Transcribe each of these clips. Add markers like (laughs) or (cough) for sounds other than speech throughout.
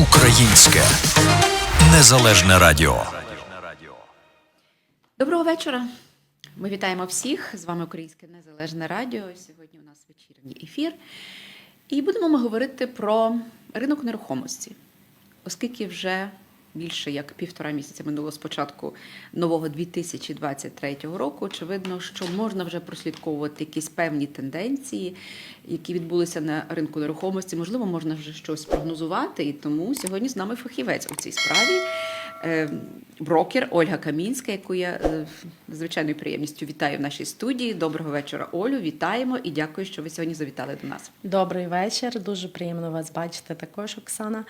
Українське незалежне радіо. Доброго вечора. Ми вітаємо всіх. З вами Українське Незалежне Радіо. Сьогодні у нас вечірній ефір. І будемо ми говорити про ринок нерухомості, оскільки вже більше як півтора місяця минуло з початку нового 2023 року. Очевидно, що можна вже прослідковувати якісь певні тенденції, які відбулися на ринку нерухомості. Можливо, можна вже щось прогнозувати. І тому сьогодні з нами фахівець у цій справі. е, Брокер Ольга Камінська, яку я е, з звичайною приємністю вітаю в нашій студії. Доброго вечора, Олю. Вітаємо і дякую, що ви сьогодні завітали до нас. Добрий вечір. Дуже приємно вас бачити також, Оксана.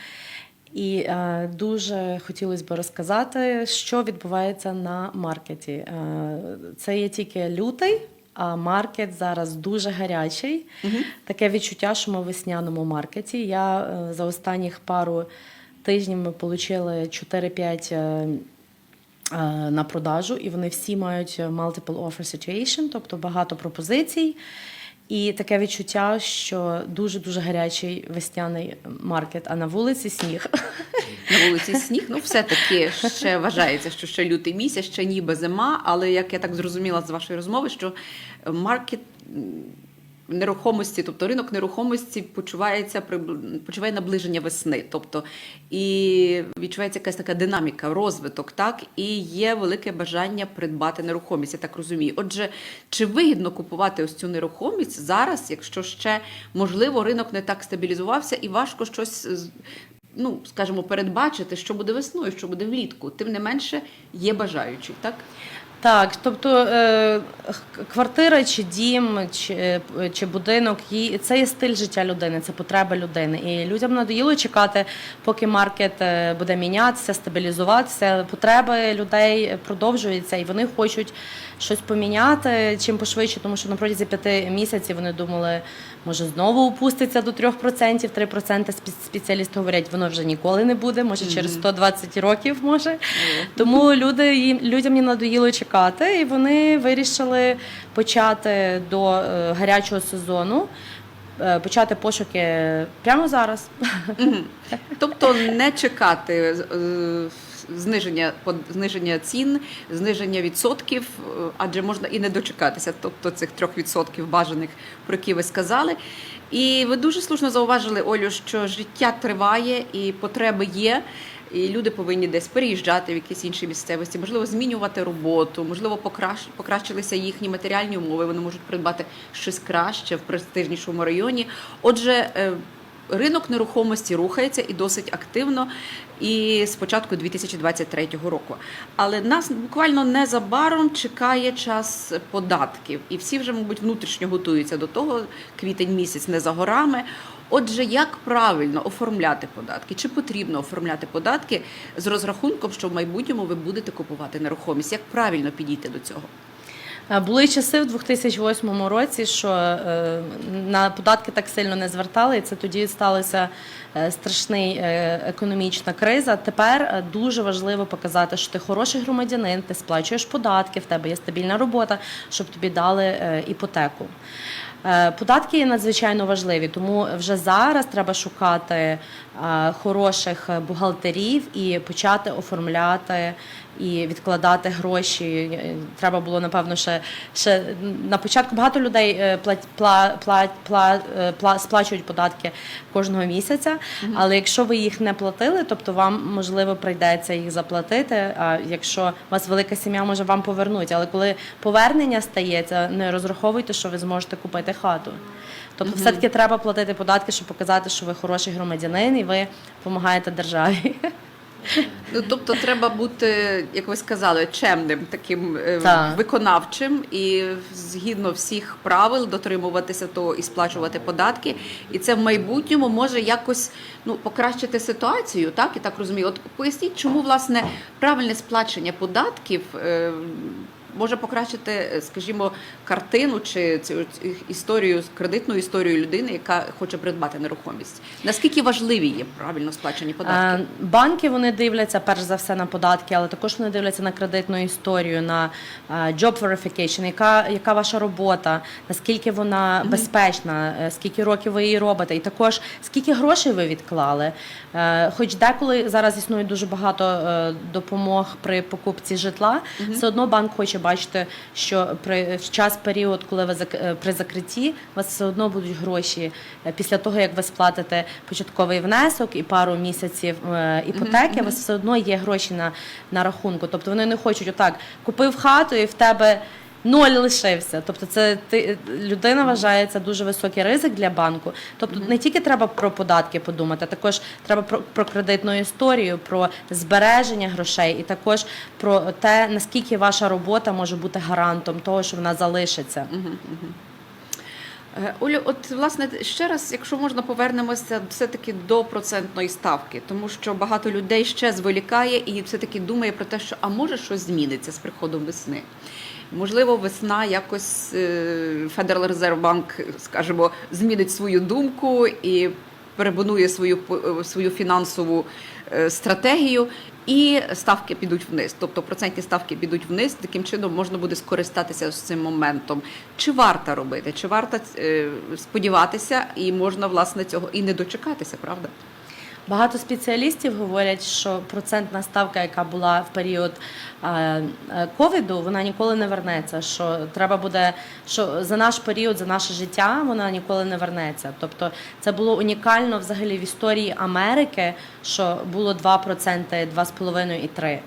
І е, дуже хотілося б розказати, що відбувається на маркеті. Е, це є тільки лютий, а маркет зараз дуже гарячий. Таке відчуття, що ми в весняному маркеті. Я е, за останніх пару тижнів ми отримали 4-5 е, е, на продажу, і вони всі мають multiple offer situation, тобто багато пропозицій. І таке відчуття, що дуже-дуже гарячий весняний маркет, а на вулиці сніг. На вулиці сніг, ну все-таки ще вважається, що ще лютий місяць, ще ніби зима, але як я так зрозуміла з вашої розмови, що маркет нерухомості, тобто ринок нерухомості почувається почуває наближення весни. Тобто і відчувається якась така динаміка, розвиток, так, і є велике бажання придбати нерухомість, я так розумію. Отже, чи вигідно купувати ось цю нерухомість зараз, якщо ще можливо ринок не так стабілізувався і важко щось ну, скажімо, передбачити, що буде весною, що буде влітку. Тим не менше, є бажаючі, так? Так, тобто е, квартира чи дім, чи, е, чи будинок, це є стиль життя людини, це потреба людини. І людям надоїло чекати, поки маркет е, буде мінятися, стабілізуватися. Потреби людей продовжуються, і вони хочуть щось поміняти чим пошвидше, тому що на протязі п'яти місяців вони думали, може знову опуститься до 3%, 3% спеціалісти говорять, воно вже ніколи не буде, може через 120 років може. Тому люди людям не надоїло чекати, і вони вирішили почати до е, гарячого сезону. е, Почати пошуки прямо зараз. Тобто не чекати зниження зниження цін, зниження відсотків, е, адже можна і не дочекатися, тобто цих трьох відсотків бажаних, про які ви сказали. І ви дуже слушно зауважили, Олю, що життя триває і потреби є. І люди повинні десь переїжджати в якісь інші місцевості, можливо, змінювати роботу, можливо, покращ... покращилися їхні матеріальні умови. Вони можуть придбати щось краще в престижнішому районі. Отже, е, ринок нерухомості рухається і досить активно, і з початку 2023 року. Але нас буквально незабаром чекає час податків, і всі вже, мабуть, внутрішньо готуються до того. Квітень місяць не за горами. Отже, як правильно оформляти податки? Чи потрібно оформляти податки з розрахунком, що в майбутньому ви будете купувати нерухомість? Як правильно підійти до цього? Е, Були часи в 2008 році, що е, на податки так сильно не звертали, і це тоді сталася е, страшний е, економічна криза. Тепер дуже важливо показати, що ти хороший громадянин, ти сплачуєш податки, в тебе є стабільна робота, щоб тобі дали іпотеку. Податки є надзвичайно важливі, тому вже зараз треба шукати хороших бухгалтерів і почати оформляти і відкладати гроші. Е, Треба було напевно ще, ще на початку. Багато людей е, плать, пла, пла, пла, е, пла, сплачують податки кожного місяця. Але якщо ви їх не платили, тобто вам можливо прийдеться їх заплатити. А якщо у вас велика сім'я, може вам повернуть. Але коли повернення стається, не розраховуйте, що ви зможете купити хату. Тобто, все-таки треба платити податки, щоб показати, що ви хороший громадянин і ви допомагаєте державі. Ну, тобто треба бути, як ви сказали, чемним, таким е, Так. виконавчим і згідно всіх правил дотримуватися того і сплачувати податки. І це в майбутньому може якось ну, покращити ситуацію, так? І так розумію. От поясніть, чому власне правильне сплачення податків. Може покращити, е, скажімо, картину чи цю історію, кредитну історію людини, яка хоче придбати нерухомість. Наскільки важливі є правильно сплачені податки? Е, Банки вони дивляться перш за все на податки, але також вони дивляться на кредитну історію, на е, job verification, яка, яка ваша робота, наскільки вона безпечна, скільки років ви її робите, і також скільки грошей ви відклали. Хоч деколи зараз існує дуже багато допомог при покупці житла, все одно банк хоче бачити, що при в час період, коли ви е, при закритті, у вас все одно будуть гроші е, після того, як ви сплатите початковий внесок і пару місяців е, іпотеки, у вас все одно є гроші на, на рахунку. Тобто вони не хочуть отак, купив хату і в тебе. Ноль лишився, тобто це ти людина вважає це дуже високий ризик для банку. Тобто не тільки треба про податки подумати, а також треба про, про кредитну історію, про збереження грошей, і також про те, наскільки ваша робота може бути гарантом того, що вона залишиться. Е, Олю, от власне ще раз, якщо можна, повернемося все-таки до процентної ставки, тому що багато людей ще зволікає і все-таки думає про те, що а може щось зміниться з приходом весни. Можливо, весна якось е, Федерал Резерв Банк, скажімо, змінить свою думку і перебудує свою по- свою фінансову е, стратегію, і ставки підуть вниз. Тобто процентні ставки підуть вниз. Таким чином можна буде скористатися з цим моментом. Чи варто робити? Чи варто е, сподіватися, і можна власне цього і не дочекатися, правда? Багато спеціалістів говорять, що процентна ставка, яка була в період е, е, ковіду, вона ніколи не вернеться. Що треба буде, що за наш період, за наше життя вона ніколи не вернеться. Тобто це було унікально взагалі в історії Америки, що було 2%, 2,5% і 3%.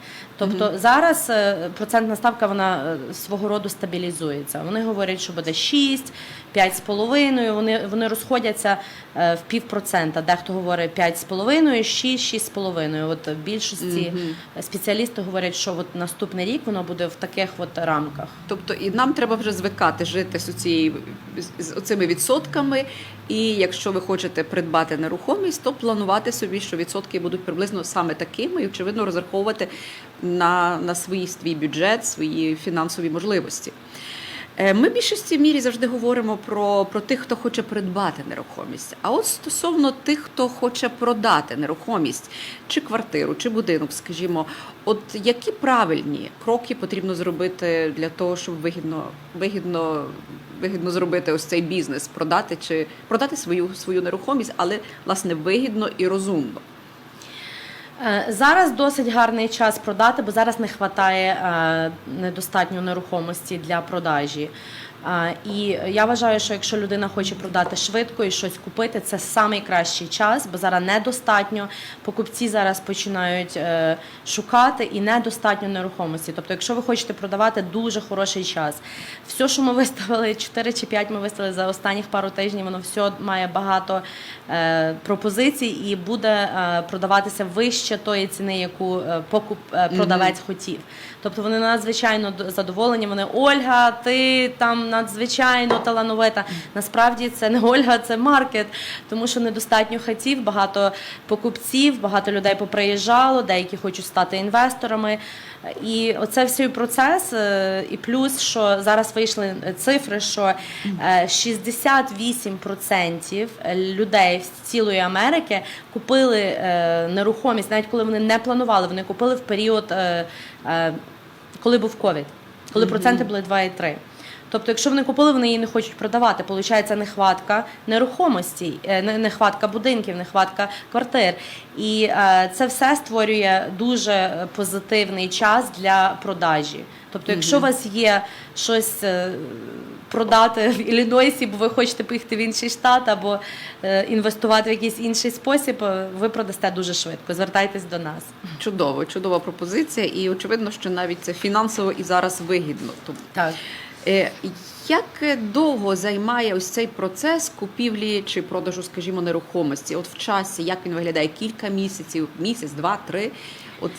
Тобто зараз е, процентна ставка вона е, свого роду стабілізується. Вони говорять, що буде 6, 5,5%, Вони вони розходяться е, в півпроцента. Дехто говорить 5,5%, 6, 6,5%. От в більшості спеціалісти говорять, що от наступний рік воно буде в таких от рамках. Тобто і нам треба вже звикати жити з цією з оцими відсотками. І якщо ви хочете придбати нерухомість, то планувати собі, що відсотки будуть приблизно саме такими, і очевидно розраховувати на, на свій свій бюджет, свої фінансові можливості. Е, Ми більшості мірі завжди говоримо про, про тих, хто хоче придбати нерухомість. А от стосовно тих, хто хоче продати нерухомість, чи квартиру, чи будинок, скажімо, от які правильні кроки потрібно зробити для того, щоб вигідно, вигідно, вигідно зробити ось цей бізнес, продати чи продати свою, свою нерухомість, але власне вигідно і розумно. Е, Зараз досить гарний час продати, бо зараз не вистачає е, недостатньо нерухомості для продажі. І я вважаю, що якщо людина хоче продати швидко і щось купити, це найкращий час, бо зараз недостатньо. Покупці зараз починають е, шукати і недостатньо нерухомості. Тобто, якщо ви хочете продавати, дуже хороший час. Все, що ми виставили, 4 чи 5 ми виставили за останніх пару тижнів, воно все має багато е, пропозицій і буде е, продаватися вище тої ціни, яку покуп продавець хотів. Тобто вони надзвичайно задоволені. Вони Ольга, ти там надзвичайно талановита. Насправді це не Ольга, це маркет, тому що недостатньо хатів, багато покупців, багато людей поприїжджало, деякі хочуть стати інвесторами. І оце всій процес, е, і плюс, що зараз вийшли цифри, що е, 68% людей з цілої Америки купили е, нерухомість, навіть коли вони не планували, вони купили в період, е, е, коли був ковід, коли проценти були 2,3. Тобто, якщо вони купили, вони її не хочуть продавати. Получається нехватка нерухомості, е, не- нехватка будинків, нехватка квартир. І е, це все створює дуже позитивний час для продажі. Тобто, якщо у вас є щось е, продати в Іллінойсі, бо ви хочете поїхати в інший штат або інвестувати в якийсь інший спосіб, ви продасте дуже швидко. Звертайтесь до нас. Чудово, чудова пропозиція, і очевидно, що навіть це фінансово і зараз вигідно. Тому Так. Е, Як довго займає ось цей процес купівлі чи продажу, скажімо, нерухомості? От в часі, як він виглядає? Кілька місяців, місяць, два, три. От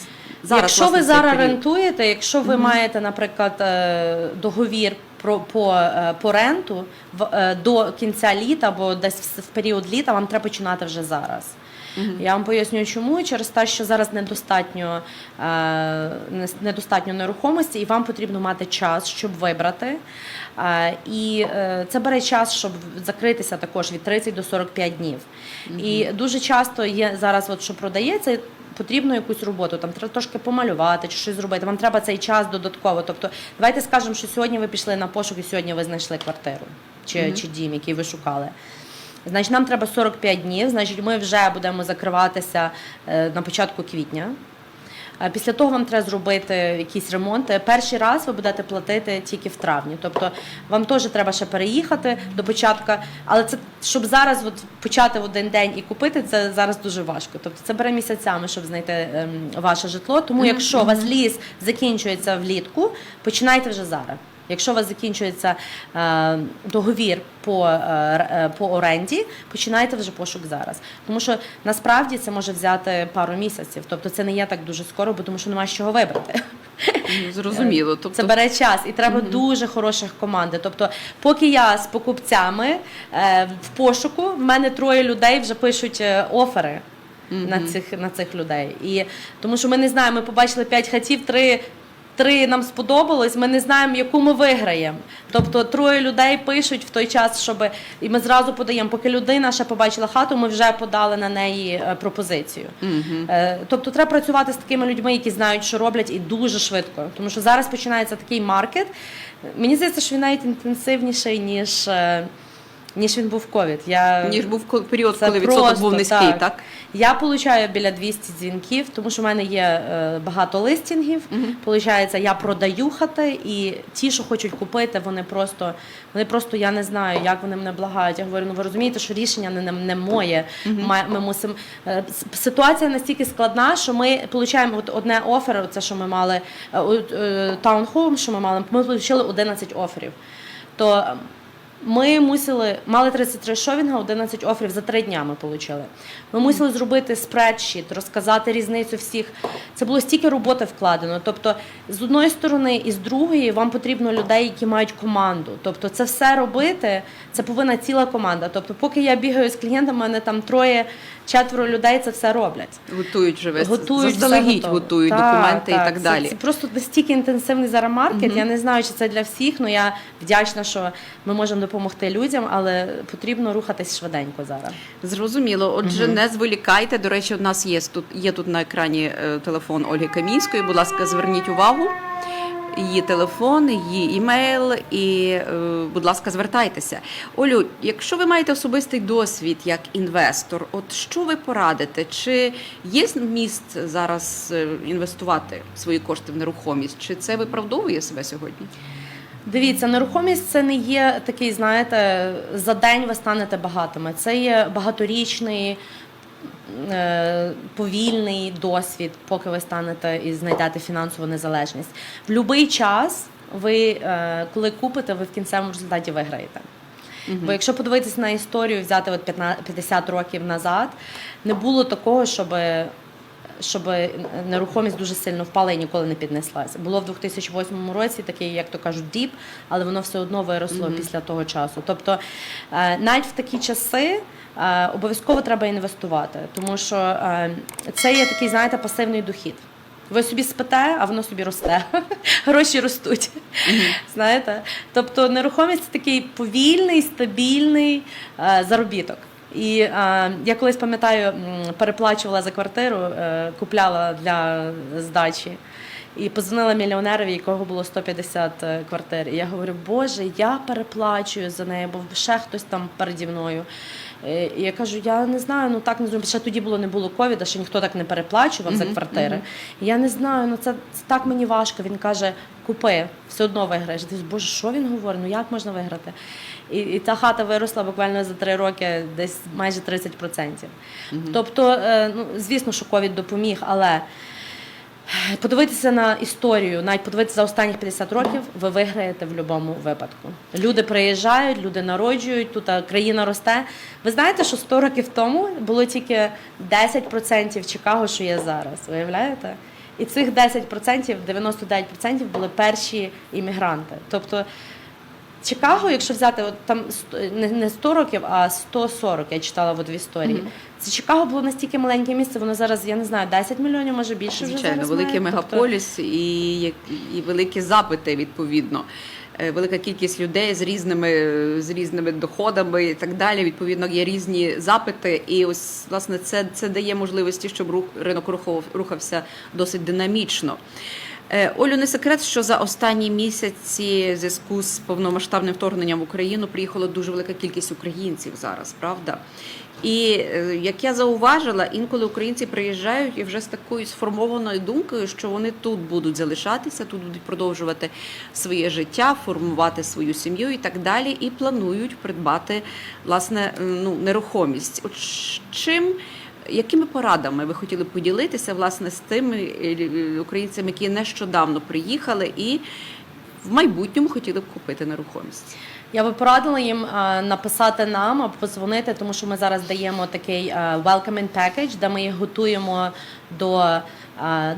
зараз, якщо власне, ви зараз період. рентуєте, якщо ви маєте, наприклад, е, договір про по, е, по ренту до кінця літа або десь в період літа, вам треба починати вже зараз. Я вам поясню, чому через те, що зараз недостатньо е, недостатньо нерухомості, і вам потрібно мати час, щоб вибрати. Е, і е, це бере час, щоб закритися також від 30 до 45 днів. І дуже часто є зараз, от що продається. Потрібно якусь роботу, там треба трошки помалювати чи щось зробити. Вам треба цей час додатково. Тобто, давайте скажемо, що сьогодні ви пішли на пошук і сьогодні ви знайшли квартиру чи, чи дім, який ви шукали. Значить, нам треба 45 днів. Значить, ми вже будемо закриватися е, на початку квітня. Е, Після того вам треба зробити якісь ремонти. Перший раз ви будете платити тільки в травні. Тобто вам теж треба ще переїхати до початку. Але це щоб зараз от почати в один день і купити, це зараз дуже важко. Тобто це бере місяцями, щоб знайти ем, ваше житло. Тому якщо у вас ліс закінчується влітку, починайте вже зараз. Якщо у вас закінчується е, договір по, е, е, по оренді, починайте вже пошук зараз. Тому що насправді це може взяти пару місяців. Тобто це не є так дуже скоро, бо тому що немає з чого вибрати. Ну, Зрозуміло. Тобто, Це бере час і треба дуже хороших команди. Тобто, поки я з покупцями в пошуку, в мене троє людей вже пишуть офери. На цих на цих людей, і тому що ми не знаємо. Ми побачили п'ять хатів, три. Три нам сподобалось, ми не знаємо, яку ми виграємо. Тобто троє людей пишуть в той час, щоб і ми зразу подаємо. Поки людина ще побачила хату, ми вже подали на неї е, пропозицію. Е, Тобто треба працювати з такими людьми, які знають, що роблять, і дуже швидко. Тому що зараз починається такий маркет. Мені здається, що він навіть інтенсивніший, ніж, е, ніж він був ковід. Я ніж був період, це коли відсоток просто був низький, так? Я получаю біля 200 дзвінків, тому що в мене є е, багато листінгів. Получається, я продаю хати, і ті, що хочуть купити, вони просто, вони просто я не знаю, як вони мене благають. Я говорю, ну ви розумієте, що рішення не, не, не моє. Ми, ми мусимо е, ситуація настільки складна, що ми получаємо от одне офер, це що ми мали е, таунхоум, що ми мали, ми отримали 11 оферів. То е, ми мусили, мали 33 шовінга, 11 оферів за три дня ми отримали. Ми мусили зробити спредшіт, розказати різницю всіх. Це було стільки роботи вкладено. Тобто, з одної сторони і з другої вам потрібно людей, які мають команду. Тобто, це все робити, це повинна ціла команда. Тобто, поки я бігаю з клієнтами, мене там троє, четверо людей це все роблять. Готують вже весь Готують заздалегідь готують Так, документи і так це- далі. Це, просто настільки інтенсивний зараз маркет. Я не знаю, чи це для всіх, але я вдячна, що ми можемо допомогти людям, але потрібно рухатись швиденько зараз. Зрозуміло. Отже, не зволікайте. До речі, у нас є тут є тут на екрані е, телефон Ольги Камінської. Будь ласка, зверніть увагу. Її телефон, її імейл, і, е, будь ласка, звертайтеся. Олю, якщо ви маєте особистий досвід як інвестор, от що ви порадите? Чи є міст зараз е, інвестувати свої кошти в нерухомість? Чи це виправдовує себе сьогодні? Дивіться, нерухомість це не є такий, знаєте, за день ви станете багатими. Це є багаторічний. Е, Повільний досвід, поки ви станете і знайдете фінансову незалежність. В будь-який час ви, е, коли купите, ви в кінцевому результаті виграєте. Бо якщо подивитися на історію, взяти от 50 років назад, не було такого, щоб, щоб нерухомість дуже сильно впала і ніколи не піднеслася. Було в 2008 році такий, як то кажуть, діп, але воно все одно виросло після того часу. Тобто е, навіть в такі часи. е, Обов'язково треба інвестувати, тому що е, це є такий, знаєте, пасивний дохід. Ви собі спите, а воно собі росте. (laughs) Гроші ростуть. Знаєте? Тобто нерухомість це такий повільний, стабільний е, заробіток. І е, я колись пам'ятаю, переплачувала за квартиру, е, купляла для здачі. І позвонила мільйонерові, якого було 150 квартир. І я говорю, Боже, я переплачую за неї, бо ще хтось там переді мною. Е, І я кажу, я не знаю, ну так не зроблю. Ще тоді було не було ковіда, ще ніхто так не переплачував за квартири. І я не знаю, ну це, це так мені важко. Він каже, купи, все одно виграєш. Ти Боже, що він говорить? Ну як можна виграти? І, і та хата виросла буквально за три роки десь майже 30%. Тобто, е, ну, звісно, що ковід допоміг, але. Подивитися на історію, навіть подивитися за останні 50 років, ви виграєте в будь-якому випадку. Люди приїжджають, люди народжують, тут країна росте. Ви знаєте, що 100 років тому було тільки 10% Чикаго, що є зараз. Уявляєте? І цих 10%, 99% були перші іммігранти. Тобто Чикаго, якщо взяти от там не, не 100 років, а 140, я читала в одній історії. Мгм. Це Чикаго було настільки маленьке місце, воно зараз, я не знаю, 10 мільйонів, може більше вже зараз великий має. Тобто, мегаполіс і, і великі запити відповідно. Е, Велика кількість людей з різними з різними доходами і так далі. Відповідно, є різні запити, і ось власне це, це дає можливості, щоб рух ринок рухов, рухався досить динамічно. Е, Олю, не секрет, що за останні місяці в зв'язку з повномасштабним вторгненням в Україну приїхала дуже велика кількість українців зараз, правда? І е, як я зауважила, інколи українці приїжджають і вже з такою сформованою думкою, що вони тут будуть залишатися, тут будуть продовжувати своє життя, формувати свою сім'ю і так далі, і планують придбати власне ну, нерухомість. От чим якими порадами ви хотіли поділитися власне з тими е, українцями, які нещодавно приїхали і в майбутньому хотіли б купити нерухомість? Я би порадила їм е, написати нам або подзвонити, тому що ми зараз даємо такий е, welcoming package, де ми їх готуємо до, е,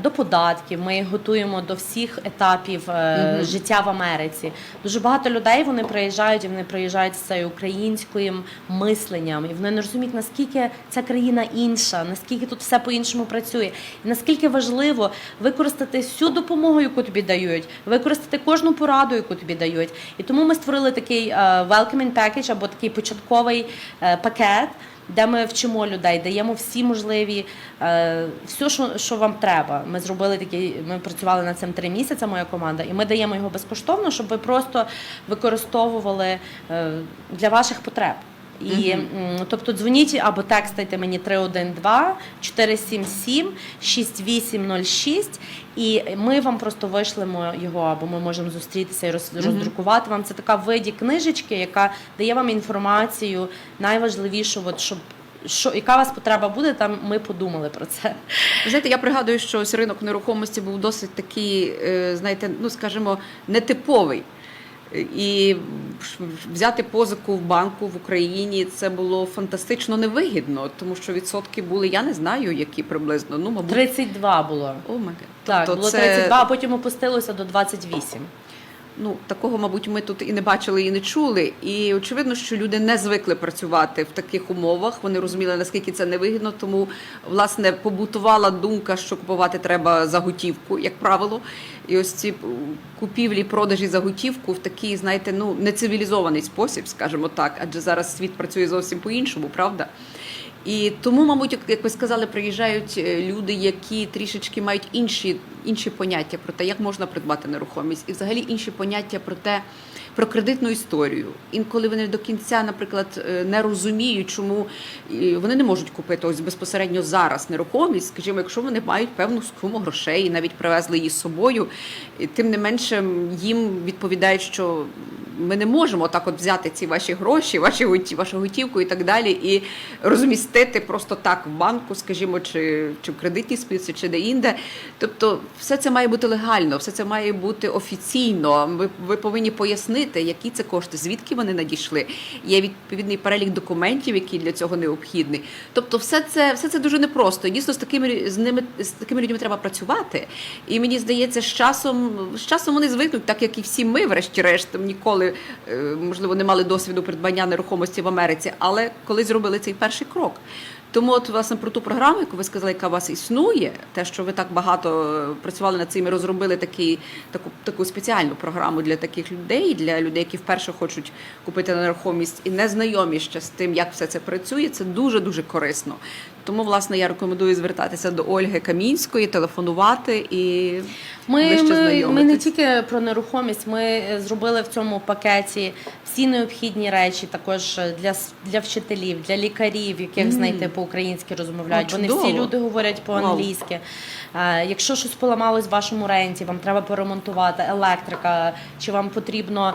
до податків, ми їх готуємо до всіх етапів е, Мгм. життя в Америці. Дуже багато людей вони приїжджають і вони приїжджають з цією українським мисленням, і вони не розуміють, наскільки ця країна інша, наскільки тут все по-іншому працює, і наскільки важливо використати всю допомогу, яку тобі дають, використати кожну пораду, яку тобі дають. І тому ми створили такий е, welcoming package або такий початковий е, пакет. Де ми вчимо людей, даємо всі можливі е, все, що, що вам треба. Ми зробили такий, ми працювали над цим три місяці, моя команда, і ми даємо його безкоштовно, щоб ви просто використовували е, для ваших потреб. І тобто дзвоніть або текстайте мені 312 477 6806, і ми вам просто вишлемо його, або ми можемо зустрітися і роздрукувати вам. Це така виді книжечки, яка дає вам інформацію найважливішу, от щоб що яка вас потреба буде, там ми подумали про це. Знаєте, я пригадую, що ось ринок нерухомості був досить такий, е, знаєте, ну скажімо, нетиповий. І взяти позику в банку в Україні це було фантастично невигідно, тому що відсотки були, я не знаю, які приблизно. Ну, мабуть, 32 було. О, oh. Так, Тобто було це- 32, а потім опустилося до 28. Ну, такого, мабуть, ми тут і не бачили, і не чули. І очевидно, що люди не звикли працювати в таких умовах. Вони розуміли, наскільки це невигідно. Тому, власне, побутувала думка, що купувати треба за готівку, як правило. І ось ці купівлі, продажі за готівку в такий, знаєте, ну нецивілізований спосіб, скажімо так, адже зараз світ працює зовсім по-іншому, правда? І тому, мабуть, як- ви сказали, приїжджають е, люди, які трішечки мають інші, інші поняття про те, як можна придбати нерухомість, і взагалі інші поняття про те, про кредитну історію. Інколи вони до кінця, наприклад, е, не розуміють, чому е, вони не можуть купити ось безпосередньо зараз нерухомість, скажімо, якщо вони мають певну суму грошей і навіть привезли її з собою, тим не менше їм відповідають, що ми не можемо так от взяти ці ваші гроші, ваші вашу готівку і так далі, і розмістити просто так в банку, скажімо, чи, чи в кредитній спілці, чи де-інде. Тобто, все це має бути легально, все це має бути офіційно. Ви, ви повинні пояснити, які це кошти, звідки вони надійшли. Є відповідний перелік документів, які для цього необхідні. Тобто, все це, все це дуже непросто. Дійсно, з такими з ними з такими людьми треба працювати. І мені здається, з часом з часом вони звикнуть, так як і всі ми, врешті-решт, ніколи е, можливо не мали досвіду придбання нерухомості в Америці, але коли зробили цей перший крок. Тому, от власне про ту програму, яку ви сказали, яка у вас існує, те, що ви так багато е, працювали над цим і розробили такий, таку, таку спеціальну програму для таких людей, для людей, які вперше хочуть купити нерухомість і не знайомі ще з тим, як все це працює, це дуже дуже корисно. Тому, власне, я рекомендую звертатися до Ольги Камінської, телефонувати і Ми, ближче ми, ми не тільки про нерухомість, ми е, зробили в цьому пакеті всі необхідні речі, також е, для, для вчителів, для лікарів, яких знайти по-українськи розмовляють. Вони всі люди говорять по-англійськи. Е, Якщо щось поламалось в вашому ренті, вам треба поремонтувати електрика, чи вам потрібно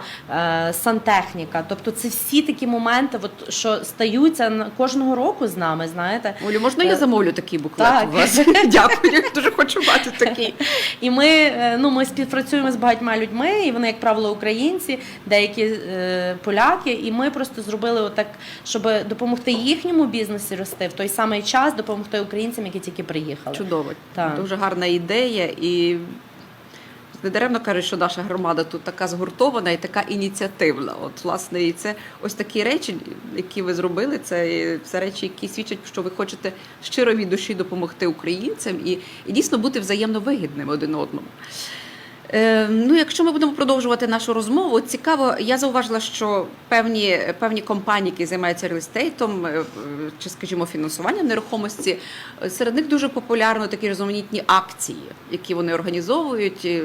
сантехніка. Тобто це всі такі моменти, от, що стаються кожного року з нами, знаєте. Можна я Е, замовлю такий буклет так. у вас? (laughs) Дякую, я дуже хочу бачити такий. І ми, е, ну, ми співпрацюємо з багатьма людьми, і вони, як правило, українці, деякі е, поляки. І ми просто зробили отак, щоб допомогти їхньому бізнесі рости в той самий час, допомогти українцям, які тільки приїхали. Чудово. Так. Дуже гарна ідея. І недаремно кажуть, що наша громада тут така згуртована і така ініціативна. От, власне, і це ось такі речі, які ви зробили. Це, це речі, які свідчать, що ви хочете щиро від душі допомогти українцям і, і дійсно бути взаємно вигідним один одному. Е, ну, якщо ми будемо продовжувати нашу розмову, цікаво, я зауважила, що певні, певні компанії, які займаються реалістейтом е, чи, скажімо, фінансуванням нерухомості, серед них дуже популярно такі різноманітні акції, які вони організовують, е,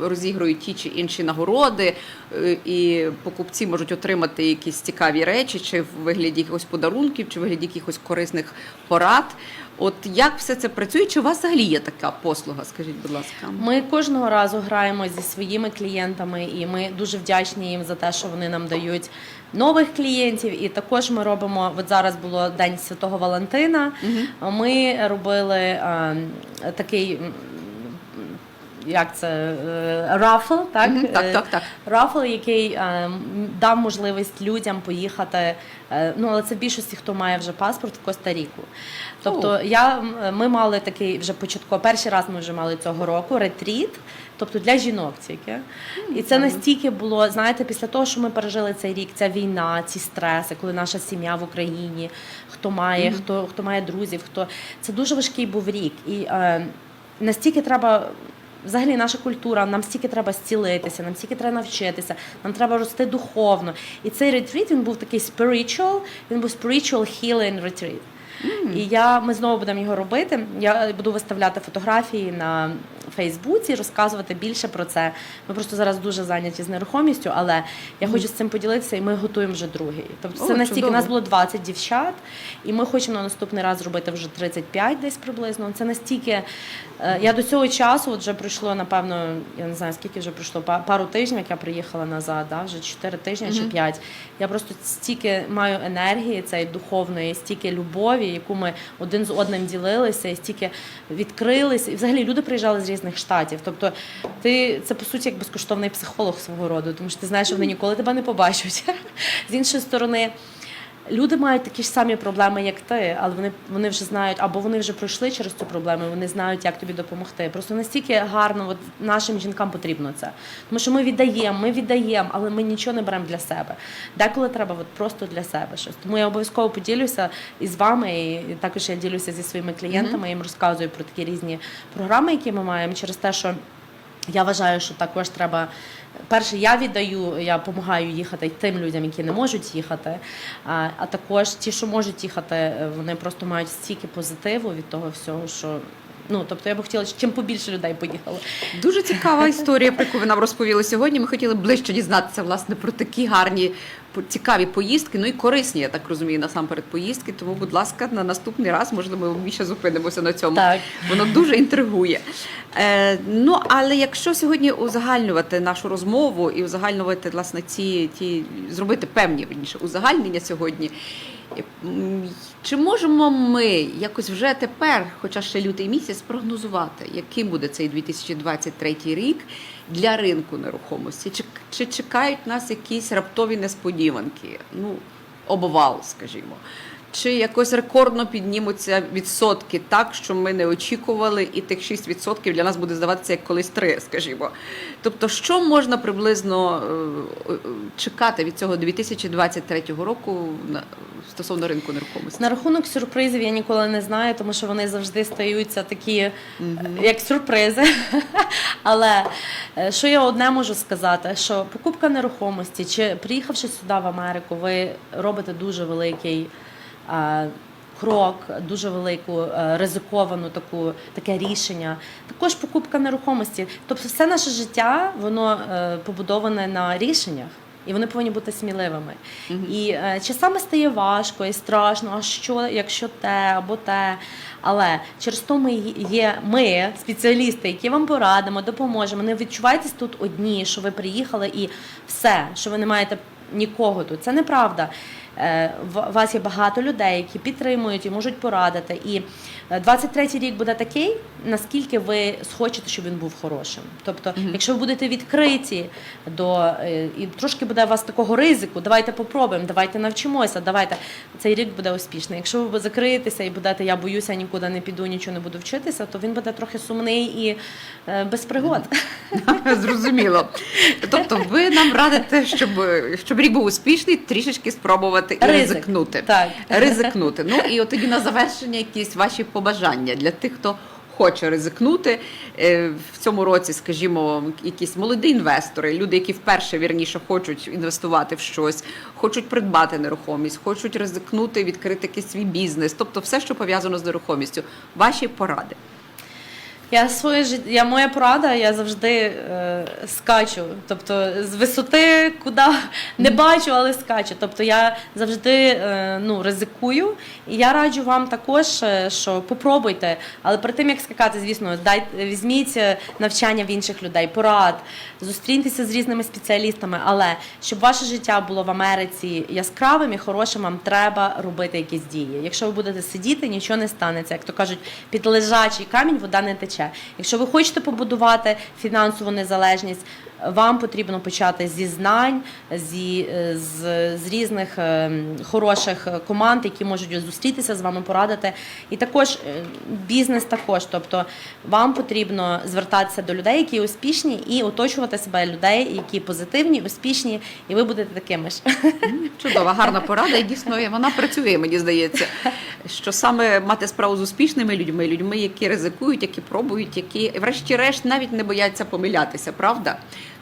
розігрують ті чи інші нагороди, е, і покупці можуть отримати якісь цікаві речі, чи в вигляді якихось подарунків, чи в вигляді якихось корисних порад. От як все це працює? Чи у вас взагалі є така послуга? Скажіть, будь ласка. Ми кожного разу граємо зі своїми клієнтами, і ми дуже вдячні їм за те, що вони нам дають нових клієнтів. І також ми робимо. От зараз було День Святого Валентина. Ми робили е, такий. Як це е, рафл, так? Мгм, так, Е, так, так. Рафл, який е, дав можливість людям поїхати. ну але це в більшості, хто має вже паспорт в Коста-Ріку. Тобто, я ми мали такий вже початково. Перший раз ми вже мали цього року ретріт, тобто для жінок тільки. І це настільки було, знаєте, після того, що ми пережили цей рік, ця війна, ці стреси, коли наша сім'я в Україні, хто має, хто хто має друзів, хто це дуже важкий був рік. І е, настільки треба. Взагалі, наша культура, нам стільки треба зцілитися, нам стільки треба навчитися, нам треба рости духовно. І цей ретріт він був такий spiritual, він був spiritual healing retreat. І я, ми знову будемо його робити. Я буду виставляти фотографії на Фейсбуці, розказувати більше про це. Ми просто зараз дуже зайняті з нерухомістю, але я хочу з цим поділитися, і ми готуємо вже другий. Тобто О, це настільки чудово. у нас було 20 дівчат, і ми хочемо на наступний раз зробити вже 35 десь приблизно. Це настільки. е, Я до цього часу от вже пройшло, напевно, я не знаю скільки вже пройшло, пару тижнів, як я приїхала назад, да, вже 4 тижні чи 5. Я просто стільки маю енергії цієї духовної, стільки любові, яку ми один з одним ділилися, і стільки відкрилися. І взагалі люди приїжджали з різних штатів. Тобто, ти це по суті як безкоштовний психолог свого роду, тому що ти знаєш, що вони ніколи тебе не побачать. (laughs) З іншої сторони. Люди мають такі ж самі проблеми, як ти, але вони, вони вже знають, або вони вже пройшли через цю проблему, вони знають, як тобі допомогти. Просто настільки гарно от, нашим жінкам потрібно це. Тому що ми віддаємо, ми віддаємо, але ми нічого не беремо для себе. Деколи треба от, просто для себе щось. Тому я обов'язково поділюся із вами, і, також я ділюся зі своїми клієнтами, їм розказую про такі різні програми, які ми маємо, через те, що. Я вважаю, що також треба. Перше, я віддаю, я допомагаю їхати тим людям, які не можуть їхати. А, а також ті, що можуть їхати, вони просто мають стільки позитиву від того всього, що ну тобто я би хотіла, щоб чим побільше людей поїхало. Дуже цікава історія, про яку ви нам розповіли сьогодні. Ми хотіли ближче дізнатися власне про такі гарні, цікаві поїздки, ну і корисні, я так розумію, насамперед поїздки. Тому, будь ласка, на наступний раз можливо ми більше зупинимося на цьому. Так. Воно дуже інтригує. Е, ну але якщо сьогодні узагальнювати нашу розмову і узагальнювати власне ці ті зробити певні верніше узагальнення сьогодні. Чи можемо ми якось вже тепер, хоча ще лютий місяць, прогнозувати, яким буде цей 2023 рік для ринку нерухомості? Чи, чи чекають нас якісь раптові несподіванки? Ну, обвал, скажімо. Чи якось рекордно піднімуться відсотки так, що ми не очікували, і тих 6% для нас буде здаватися як колись 3, скажімо. Тобто, що можна приблизно е, е, чекати від цього 2023 року стосовно ринку нерухомості? На рахунок сюрпризів я ніколи не знаю, тому що вони завжди стаються такі, е, як сюрпризи. (laughs) Але що я одне можу сказати, що покупка нерухомості, чи приїхавши сюди в Америку, ви робите дуже великий. Е, Крок, дуже велику е, ризиковану таку таке рішення. Також покупка нерухомості. Тобто, все наше життя воно е, побудоване на рішеннях. І вони повинні бути сміливими. І е, часами стає важко і страшно, а що, якщо те або те. Але через то ми є ми, спеціалісти, які вам порадимо, допоможемо. Не відчувайтесь тут одні, що ви приїхали і все, що ви не маєте нікого тут. Це неправда. Е, У вас є багато людей, які підтримують і можуть порадити. І е, 23-й рік буде такий, наскільки ви схочете, щоб він був хорошим. Тобто, якщо ви будете відкриті до е, і трошки буде у вас такого ризику, давайте попробуємо, давайте навчимося, давайте цей рік буде успішний. Якщо ви закриєтеся і будете, я боюся, нікуди не піду, нічого не буду вчитися, то він буде трохи сумний і е, без пригод. (laughs) Зрозуміло. Тобто, ви нам радите, щоб, щоб рік був успішний, трішечки спробувати і Ризик. ризикнути. Так. Ризикнути. Ну і от тоді на (laughs) завершення якісь ваші побажання для тих, хто. Хоче ризикнути Е, в цьому році, скажімо, якісь молоді інвестори, люди, які вперше вірніше хочуть інвестувати в щось, хочуть придбати нерухомість, хочуть ризикнути, відкрити якийсь свій бізнес, тобто все, що пов'язано з нерухомістю. Ваші поради. Я своє життя, я моя порада, я завжди е, скачу. Тобто з висоти куди (laughs) не бачу, але скачу. Тобто я завжди е, ну, ризикую. І я раджу вам також, е, що попробуйте. Але перед тим як скакати, звісно, дайте візьміть е, навчання в інших людей, порад, зустріньтеся з різними спеціалістами. Але щоб ваше життя було в Америці яскравим і хорошим, вам треба робити якісь дії. Якщо ви будете сидіти, нічого не станеться. Як то кажуть, під лежачий камінь вода не тече. Якщо ви хочете побудувати фінансову незалежність, вам потрібно почати зі знань, зі, е, з, з різних е, хороших е, команд, які можуть зустрітися з вами, порадити. І також бізнес також. Тобто вам потрібно звертатися до людей, які успішні, і оточувати себе людей, які позитивні, успішні, і ви будете такими ж. Чудова, гарна порада, і дійсно вона працює, мені здається. Що саме мати справу з успішними людьми, людьми, які ризикують, які пробують, які, врешті-решт, навіть не бояться помилятися, правда?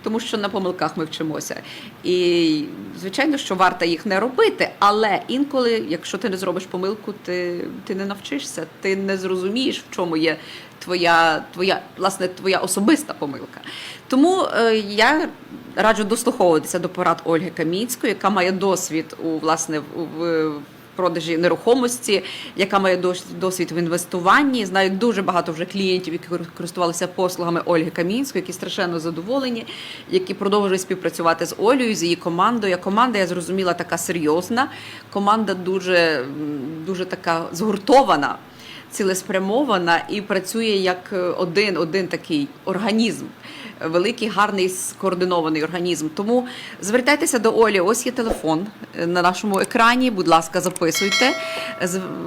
Тому що на помилках ми вчимося. І звичайно, що варто їх не робити, але інколи, якщо ти не зробиш помилку, ти, ти не навчишся, ти не зрозумієш, в чому є твоя, твоя, власне, твоя особиста помилка. Тому е, я раджу дослуховуватися до порад Ольги Камінської, яка має досвід у власне в, в продажі нерухомості, яка має дос- досвід в інвестуванні. Знаю дуже багато вже клієнтів, які користувалися послугами Ольги Камінської, які страшенно задоволені, які продовжують співпрацювати з Олею, з її командою. Команда, я зрозуміла, така серйозна. Команда дуже, дуже така згуртована цілеспрямована і працює як один, один такий організм. Великий, гарний, скоординований організм. Тому звертайтеся до Олі. Ось є телефон е, на нашому екрані. Будь ласка, записуйте.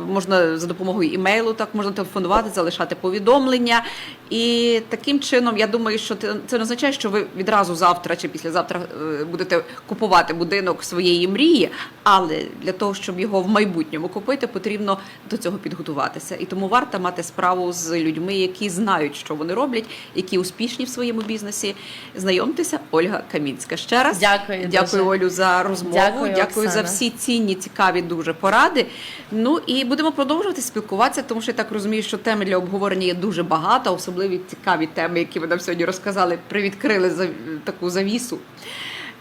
Можна за допомогою імейлу, так можна телефонувати, залишати повідомлення. І таким чином, я думаю, що це це не означає, що ви відразу завтра чи післязавтра е, будете купувати будинок своєї мрії, але для того, щоб його в майбутньому купити, потрібно до цього підготуватися. І тому варто мати справу з людьми, які знають, що вони роблять, які успішні в своєму бізнесі. Знайомтеся, Ольга Камінська. Ще раз Дякую дякую дуже. Олю за розмову. Дякую, дякую за всі цінні, цікаві дуже поради. Ну і будемо продовжувати спілкуватися, тому що я так розумію, що теми для обговорення є дуже багато, особливі цікаві теми, які ви нам сьогодні розказали, привідкрили за таку завісу.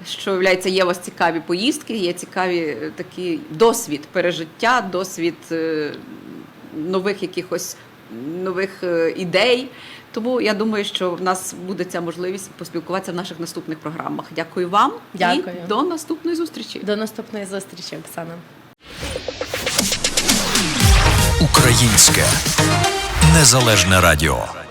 Що виявляється, є у вас цікаві поїздки, є цікаві е, такі досвід пережиття, досвід е, нових якихось нових е, ідей. Тому я думаю, що в нас буде ця можливість поспілкуватися в наших наступних програмах. Дякую вам Дякую. і до наступної зустрічі. До наступної зустрічі, Оксана. Українське незалежне радіо.